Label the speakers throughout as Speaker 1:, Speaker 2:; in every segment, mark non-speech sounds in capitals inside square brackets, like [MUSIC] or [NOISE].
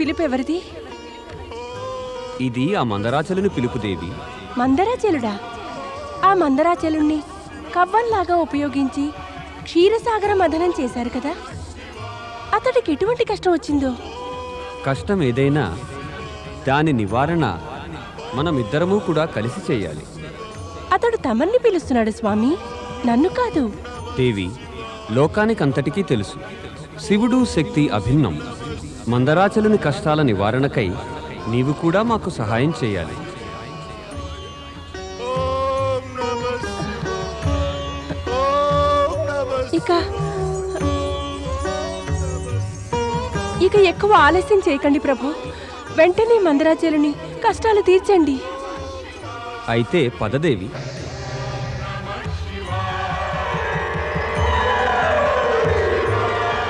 Speaker 1: పిలుపు ఎవరిది?
Speaker 2: ఇది ఆ మందరాచలుని పిలుపుదేవి
Speaker 1: మందరాచలుడా? ఆ మందరాచలుణ్ణి కవ్వంలాగా ఉపయోగించి క్షీరసాగర మదనం చేశారు కదా? అతడికి ఎటువంటి కష్టం వచ్చిందో?
Speaker 2: కష్టం ఏదైనా దాని నివారణ మనమిద్దరము కూడా కలిసి చేయాలి.
Speaker 1: అతడు తమన్ని పిలుస్తున్నాడు స్వామి. నన్ను కాదు.
Speaker 2: దేవి లోకానికంతటికీ తెలుసు. శివుడు శక్తి అభిన్నం. మందరాచలుని కష్టాల నివారణకై నీవు కూడా మాకు సహాయం చేయాలి.
Speaker 3: ఓం నమ ఓం నమ
Speaker 1: ఇక ఇక ఎక్కువ ఆలస్యం చేయకండి ప్రభు. వెంటనే మందరాచలుని కష్టాలు తీర్చండి.
Speaker 2: అయితే పదదేవి.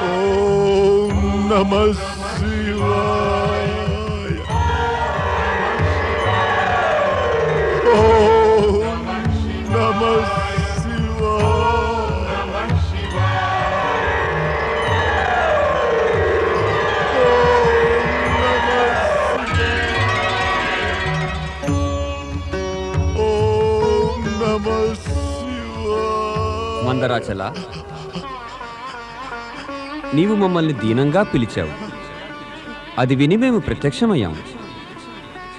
Speaker 3: ఓం
Speaker 2: మందరాచల నీవు మమ్మల్ని దీనంగా పిలిచావు. అది విని మేము ప్రత్యక్షమయ్యాము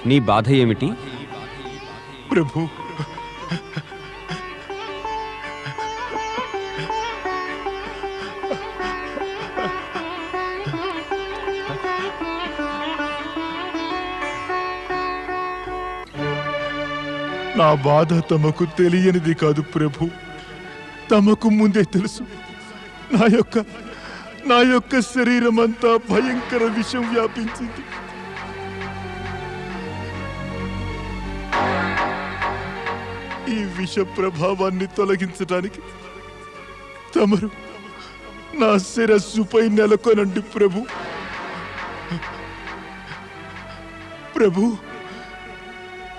Speaker 2: నీ బాధ ఏమిటి?
Speaker 3: ప్రభు నా బాధ తమకు తెలియనిది కాదు ప్రభు. తమకు ముందే తెలుసు. నా యొక్క నా యొక్క శరీరం అంతా భయంకర విషం వ్యాపించింది. ఈ విష ప్రభావాన్ని తొలగించడానికి తమరు నా శిరస్సుపై నెలకొనండి ప్రభు. ప్రభు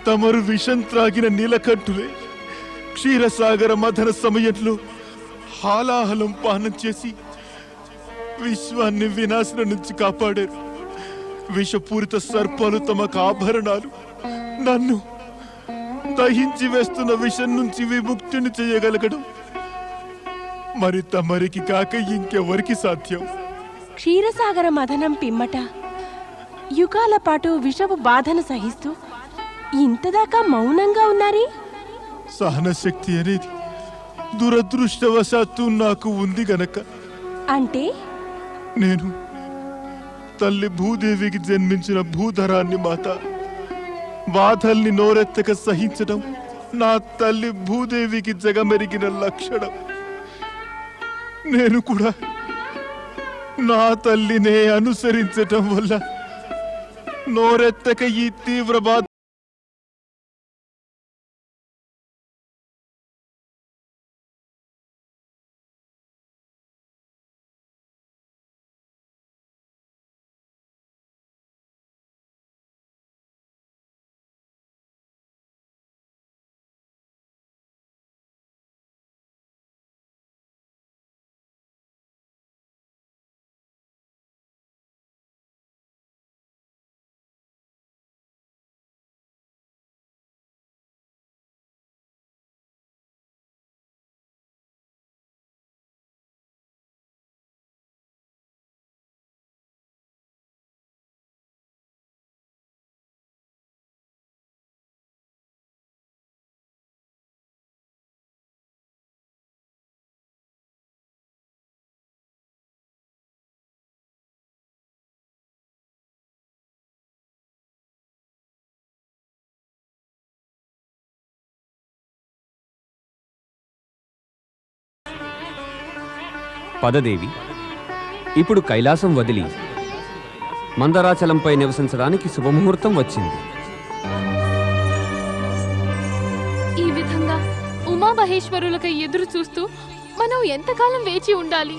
Speaker 3: తమరు విషం త్రాగిన నీలకంఠులే క్షీరసాగర మథన సమయంలో హాలాహలం పానం చేసి విశ్వాన్ని వినాశనం నుంచి కాపాడారు. విషపూరిత సర్పాలు తమకు ఆభరణాలు. నన్ను దహించి వేస్తున్న విషం నుంచి విముక్తిని చేయగలగడం మరి తమరికి కాక ఇంకెవరికి సాధ్యం?
Speaker 1: క్షీరసాగర మథనం పిమ్మట. యుగాల పాటు విషపు బాధను సహిస్తూ ఇంతదాకా మౌనంగా ఉన్నారే?
Speaker 3: సహనశక్తి అనేది దురదృష్టవశాత్తు నాకు ఉంది గనక.
Speaker 1: అంటే?
Speaker 3: నేను తల్లి భూదేవికి జన్మించిన భూధరాన్ని మాత బాధల్ని నోరెత్తక సహించడం నా తల్లి భూదేవికి జగమెరిగిన లక్షణం. నేను కూడా నా తల్లినే అనుసరించటం వల్ల నోరెత్తక ఈ తీవ్ర బాధ
Speaker 2: పదదేవి. ఇప్పుడు కైలాసం వదిలి మందరాచలంపై నివసించడానికి శుభముహూర్తం వచ్చింది.
Speaker 4: ఈ విధంగా ఉమామహేశ్వరులకై ఎదురు చూస్తూ మనం ఎంతకాలం వేచి ఉండాలి?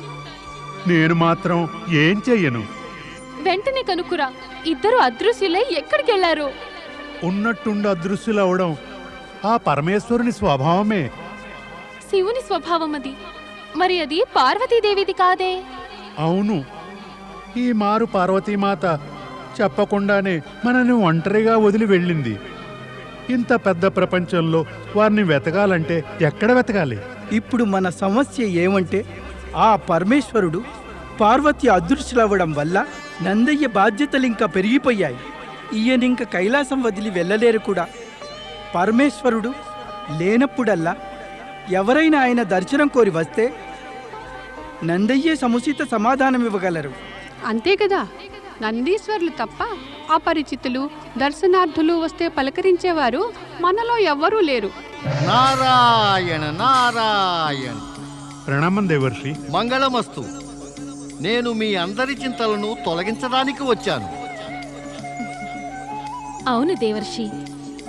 Speaker 5: నేను మాత్రం ఏం చెయ్యను.
Speaker 4: వెంటనే కనుక్కురా ఇద్దరు అదృశ్యులై ఎక్కడికెళ్ళారు?
Speaker 5: ఉన్నట్టుండి అదృశ్యులవడం ఆ పరమేశ్వరుని స్వభావమే.
Speaker 4: శివుని స్వభావం అది మరి అది పార్వతీదేవిది కాదే?
Speaker 5: అవును. ఈ మారు పార్వతీమాత చెప్పకుండానే మనని ఒంటరిగా వదిలి వెళ్ళింది. ఇంత పెద్ద ప్రపంచంలో వారిని వెతకాలంటే ఎక్కడ వెతకాలి?
Speaker 6: ఇప్పుడు మన సమస్య ఏమంటే ఆ పరమేశ్వరుడు పార్వతి అదృశ్యులవ్వడం వల్ల నందయ్య బాధ్యతలు ఇంకా పెరిగిపోయాయి. ఈయనింక కైలాసం వదిలి వెళ్ళలేరు కూడా. పరమేశ్వరుడు లేనప్పుడల్లా ఎవరైనా ఆయన దర్శనం కోరి వస్తే నందయ్యే సముచిత సమాధానం ఇవ్వగలరు.
Speaker 7: అంతే కదా? నందీశ్వర్లు తప్ప అపరిచితులు దర్శనార్థులు వస్తే పలకరించేవారు మనలో ఎవ్వరూ లేరు.
Speaker 8: నారాయణ నారాయణ.
Speaker 5: ప్రణామం దేవర్షి.
Speaker 8: మంగళమస్తు. నేను మీ అందరి చింతలను తొలగించడానికి వచ్చాను.
Speaker 4: అవును దేవర్షి.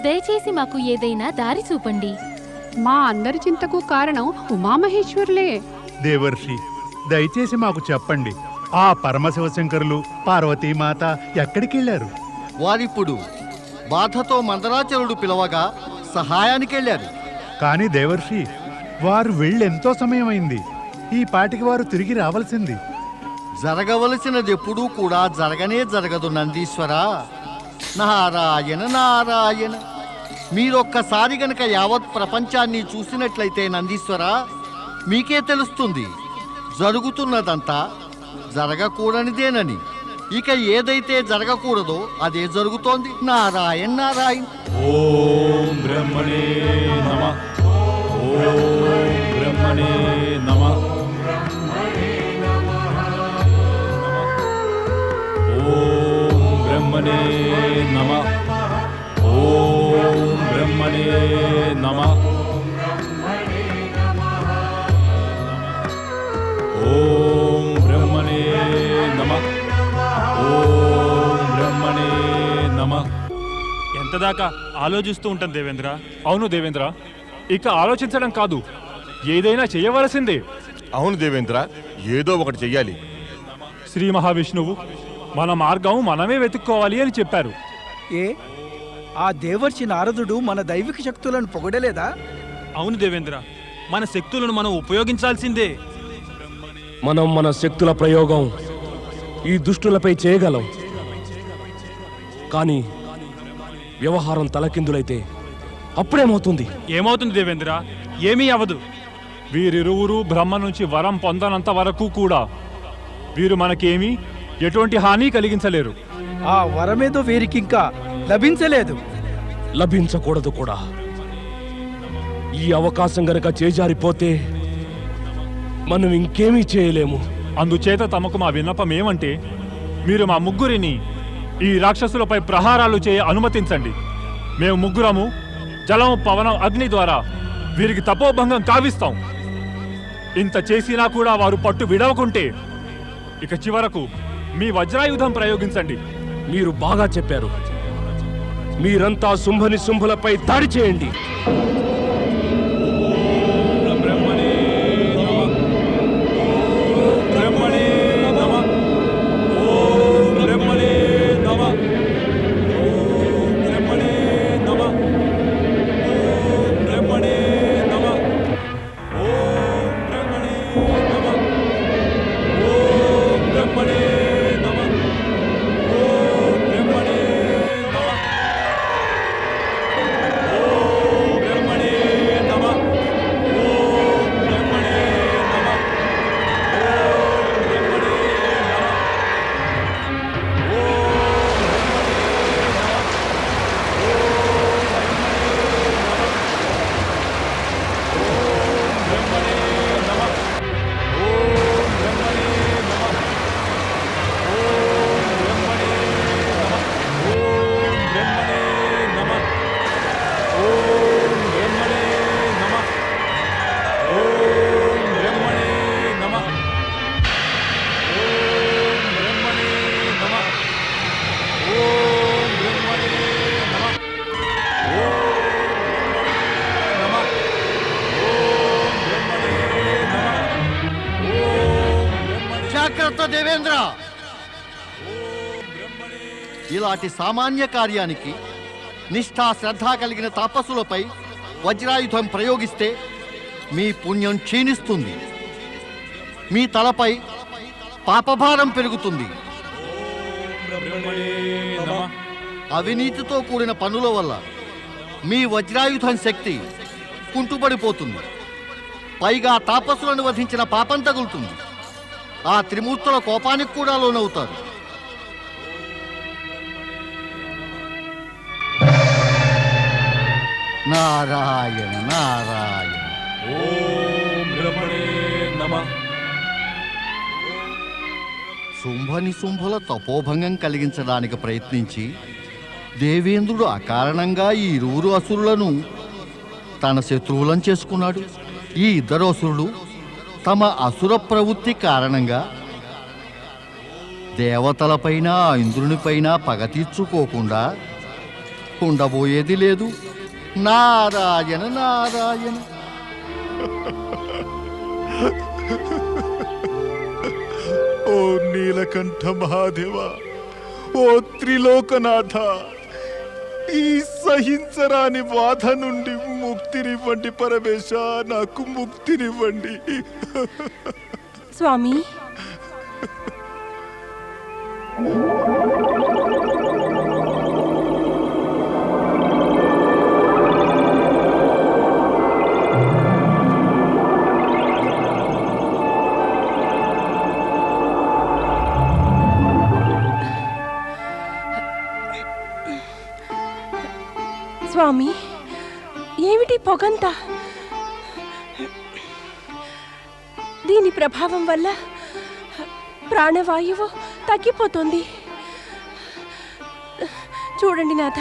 Speaker 4: దయచేసి మాకు ఏదైనా దారి చూపండి.
Speaker 7: మా అందరి చింతకు కారణం ఉమామహేశ్వరులే.
Speaker 5: దేవర్షి దయచేసి మాకు చెప్పండి ఆ పరమశివశంకరులు పార్వతీమాత ఎక్కడికి వెళ్ళారు
Speaker 8: వారిప్పుడు బాధతో మందరాచరుడు పిలవగా సహాయానికి వెళ్ళారు
Speaker 5: కానీ దేవర్షి వారు వెళ్ళెంతో సమయమైంది. ఈ పాటికి వారు తిరిగి రావాల్సింది.
Speaker 8: జరగవలసినది ఎప్పుడూ కూడా జరగనే జరగదు నందీశ్వర. నారాయణ నారాయణ. మీరొక్కసారి గనక యావత్ ప్రపంచాన్ని చూసినట్లయితే నందీశ్వర మీకే తెలుస్తుంది. జరుగుతున్నదంతా జరగకూడనిదేనని. ఇక ఏదైతే జరగకూడదో అదే జరుగుతోంది. నారాయణ నారాయణ.
Speaker 9: ఓం బ్రహ్మణే నమ. ఓం బ్రహ్మణే నమ. ఓం బ్రహ్మణే నమ. ఓం బ్రహ్మణే నమ ఓం బ్రహ్మణే నమ ఓం బ్రహ్మణే నమ
Speaker 10: ఎంత దాకా ఆలోచిస్తూ ఉంటాం దేవేంద్ర? అవును దేవేంద్ర. ఇక ఆలోచించడం కాదు. ఏదైనా చేయవలసిందే.
Speaker 3: అవును దేవేంద్ర ఏదో ఒకటి చెయ్యాలి.
Speaker 10: శ్రీ మహావిష్ణువు మన మార్గం మనమే వెతుక్కోవాలి అని చెప్పారు.
Speaker 6: ఏ? ఆ దేవర్షి నారదుడు మన దైవిక శక్తులను పొగడలేదా?
Speaker 10: అవును దేవేంద్ర మన శక్తులను మనం ఉపయోగించాల్సిందే.
Speaker 11: మనం మన శక్తుల ప్రయోగం ఈ దుష్టులపై చేయగలం. కానీ వ్యవహారం తలకిందులైతే అప్పుడేమవుతుంది?
Speaker 10: ఏమవుతుంది దేవేంద్ర? ఏమీ అవదు వీరిరువురు బ్రహ్మ నుంచి వరం పొందనంత వరకు కూడా వీరు మనకేమీ ఎటువంటి హాని కలిగించలేరు.
Speaker 6: ఆ వరమేదో వీరికింకా లభించలేదు.
Speaker 11: లభించకూడదు కూడా. ఈ అవకాశం గనక చేజారిపోతే మనం ఇంకేమీ చేయలేము.
Speaker 10: అందుచేత తమకు మా విన్నపం ఏమంటే మీరు మా ముగ్గురిని ఈ రాక్షసులపై ప్రహారాలు చేయ అనుమతించండి. మేము ముగ్గురము జలం పవనం అగ్ని ద్వారా వీరికి తపోభంగం కావిస్తాం. ఇంత చేసినా కూడా వారు పట్టు విడవకుంటే ఇక చివరకు మీ వజ్రాయుధం ప్రయోగించండి.
Speaker 11: మీరు బాగా చెప్పారు. మీరంతా శుంభని శుంభులపై దాడి చేయండి.
Speaker 8: రామచంద్ర. ఇలాంటి సామాన్య కార్యానికి నిష్ఠా శ్రద్ధ కలిగిన తాపసులపై వజ్రాయుధం ప్రయోగిస్తే మీ పుణ్యం క్షీణిస్తుంది. మీ తలపై పాపభారం పెరుగుతుంది. అవినీతితో కూడిన పనుల వల్ల మీ వజ్రాయుధం శక్తి కుంటుపడిపోతుంది పైగా తాపసులను వధించిన పాపం తగులుతుంది. ఆ త్రిమూర్తుల కోపానికి కూడా లోనవుతారు. నారాయణ నారాయణ.
Speaker 9: ఓం బ్రహ్మణే నమః.
Speaker 8: శుంభ నిశుంభుల తపోభంగం కలిగించడానికి ప్రయత్నించి దేవేంద్రుడు అకారణంగా ఈ ఇరువురు అసురులను తన శత్రువులను చేసుకున్నాడు. ఈ ఇద్దరు అసురులు తమ అసుర ప్రవృత్తి కారణంగా దేవతలపైన ఇంద్రునిపైన పగ తీర్చుకోకుండా ఉండబోయేది లేదు. నారాయణ నారాయణ.
Speaker 3: ఓ నీలకంఠ మహాదేవ ఓ త్రిలోకనాథ ఈ సహించరాని బాధ నుండి ముక్తినివ్వండి పరమేశ నాకు ముక్తినివ్వండి.
Speaker 1: స్వామి. స్వామి. ఏమిటి పొగంతా? దీని ప్రభావం వల్ల ప్రాణవాయువు తగ్గిపోతుంది. చూడండి నాథ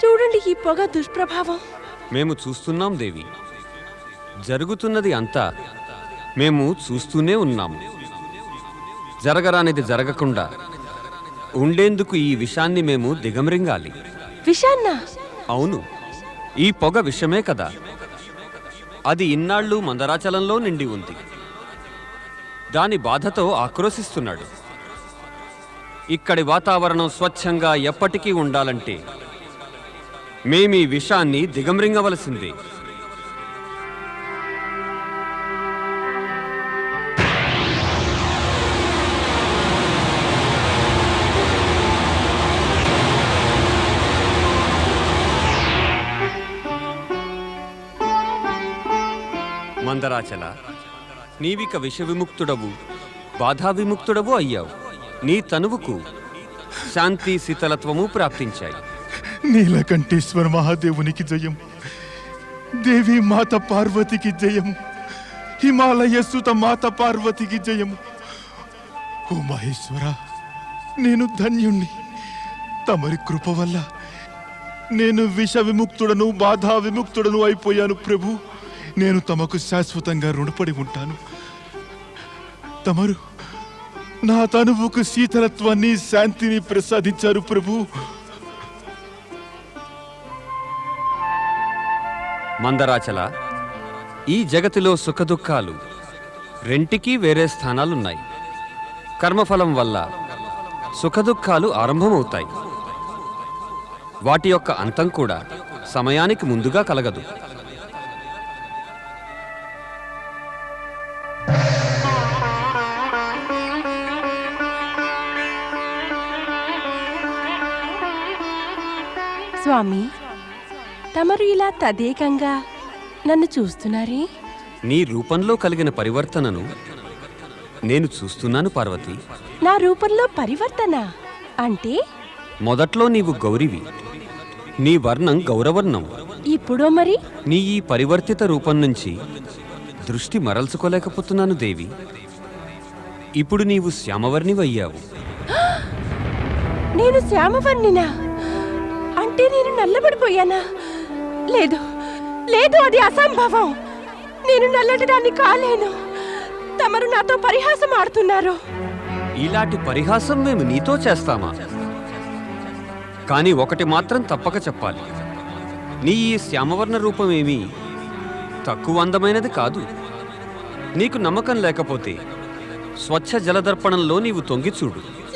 Speaker 1: చూడండి ఈ పొగ దుష్ప్రభావం.
Speaker 2: మేము చూస్తున్నాం దేవి. జరుగుతున్నది అంతా మేము చూస్తూనే ఉన్నాము. జరగరానిది జరగకుండా ఉండేందుకు ఈ విషాన్ని మేము దిగమరింగాలి.
Speaker 1: విషాన్న?
Speaker 2: అవును. ఈ పొగ విషమే కదా. అది ఇన్నాళ్ళు మందరాచలంలో నిండి ఉంది. దాని బాధతో ఆక్రోశిస్తున్నాడు. ఇక్కడి వాతావరణం స్వచ్ఛంగా ఎప్పటికీ ఉండాలంటే మేమీ విషాన్ని దిగమ్రింగవలసింది. మందరాచల. నీవిక విష విముక్తుడవు బాధా విముక్తుడవు అయ్యావు. నీ తనువుకు శాంతి శీతలత్వము ప్రాప్తించాయి.
Speaker 3: నీలకంఠేశ్వర మహాదేవునికి జయం. దేవి మాత పార్వతికి జయం. హిమాలయ సుత మాత పార్వతికి జయం. ఓ మహేశ్వర నేను ధన్యుణ్ణి. తమరి కృప వల్ల నేను విష విముక్తుడను బాధా విముక్తుడను అయిపోయాను ప్రభు. నేను తమకు శాశ్వతంగా రుణపడి ఉంటాను. తమరు నా తనువుకు శీతలత్వాన్ని శాంతిని ప్రసాదించారు ప్రభు.
Speaker 2: మందరాచల ఈ జగతిలో సుఖదుఖాలు రెంటికి వేరే స్థానాలున్నాయి. కర్మఫలం వల్ల సుఖదుఖాలు ఆరంభమవుతాయి. వాటి యొక్క అంతం కూడా సమయానికి ముందుగా కలగదు.
Speaker 1: స్వామి తమరు ఇలా తదేకంగా నన్ను చూస్తున్నారే?
Speaker 2: నీ రూపంలో కలిగిన పరివర్తనను నేను చూస్తున్నాను పార్వతి.
Speaker 1: నా రూపంలో పరివర్తన అంటే?
Speaker 2: మొదట్లో నీవు గౌరివి నీ వర్ణం గౌరవర్ణం.
Speaker 1: ఇప్పుడో మరి?
Speaker 2: నీ ఈ పరివర్తిత రూపం నుంచి దృష్టి మరల్చుకోలేకపోతున్నాను దేవి. ఇప్పుడు నీవు శ్యామవర్ణివయ్యావు. [GASPS]
Speaker 1: నేను శ్యామవర్ణినా? అంటే నేను నల్లబడిపోయానా? లేదు లేదు అది అసంభవం. నేను నల్లటి దాన్ని కాలేను. తమరు నాతో పరిహాసం ఆడుతున్నారు.
Speaker 2: ఇలాంటి పరిహాసం మేము నీతో చేస్తామా? కానీ ఒకటి మాత్రం తప్పక చెప్పాలి. నీ ఈ శ్యామవర్ణ రూపమేమి తక్కువ అందమైనది కాదు. నీకు నమ్మకం లేకపోతే స్వచ్ఛ జలదర్పణంలో నీవు తొంగి చూడు.